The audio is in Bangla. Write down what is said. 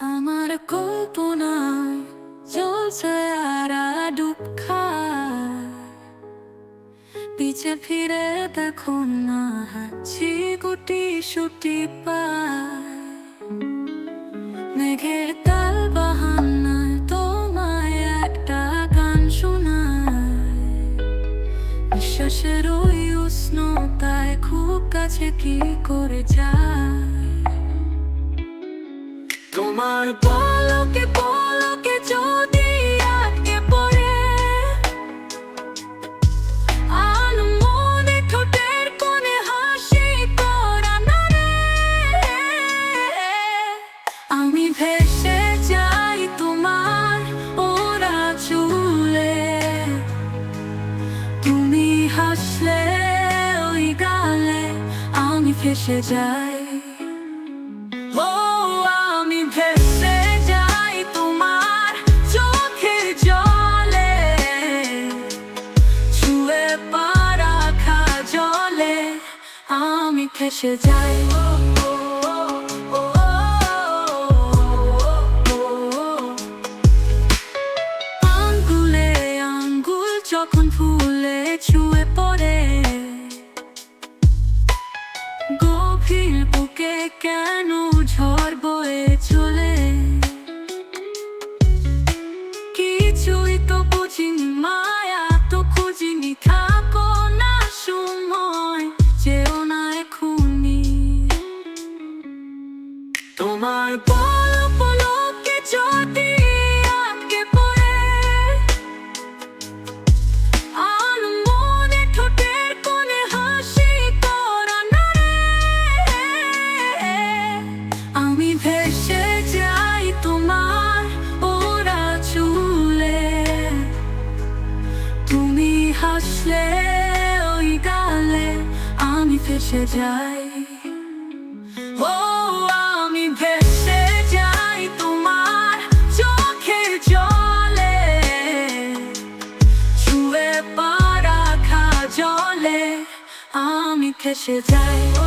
আমার কল্পনায় চলছে আর ডুব পিছে ফিরে দেখো না, হাঁচি গুটি সুটি পায়। মেঘের তাল বাহানায় তোমায় একটা গান শোনায়। বিশ্বাসের ওই উষ্ণতায় খুব কাছে কি করে যায়? তোমার পলকে পলকে যদি আটকে পড়ে আনমনে ঠোঁটের কোণে হাসি তোরা নারে। আমি ভেসে যাই তোমার ওরা চুলে, তুমি হাসলে ওই গালে, আমি ফেসে যাই আমি ফেসে যাই ও, ও, ও, ও, হাসলে ওই গালে আমি ফেসে যাই। ও, আমি ভেসে যাই তোমার চোখের জলে। ছুঁয়ে পারা খা জলে আমি ফেসে যাই।